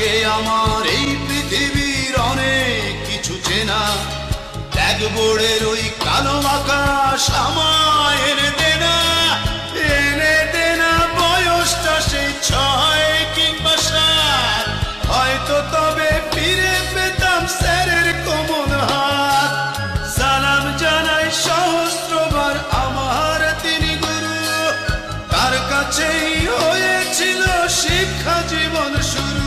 আজকে আমার এই পৃথিবীর অনেক কিছু চেনা। ব্ল্যাকবোর্ডের ওই কালো আকাশ আমায় এনে দেনা এনে দেনা বয়সটা সেই ছয় কিংবা সাত। হয়তো তবে ফিরে পেতাম স্যারের কোমল হাত। সালাম জানাই সহস্রবার আমার তিনি গুরু। তার কাছেই হয়েছিল শিক্ষা জীবন শুরু।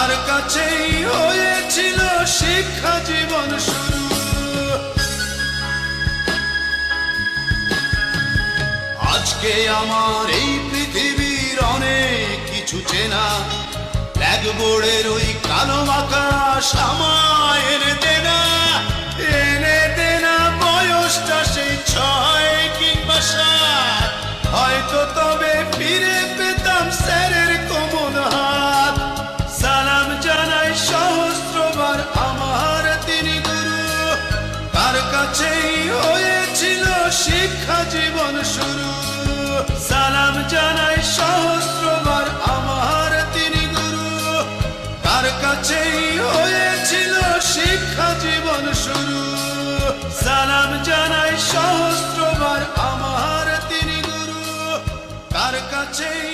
তার কাছেই হয়েছিল শিক্ষা জীবন শুরু। আজকে আমার এই পৃথিবীর অনেক কিছু চেনা। ব্ল্যাকবোর্ডের ওই কালো আকাশ কাছেই হয়েছিল শিক্ষা জীবন শুরু। সালাম জানাই সহস্রবার আমার তিনি গুরু। তার কাছেই হয়েছিল শিক্ষা জীবন শুরু। সালাম জানাই সহস্রবার আমার তিনি গুরু। তার কাছেই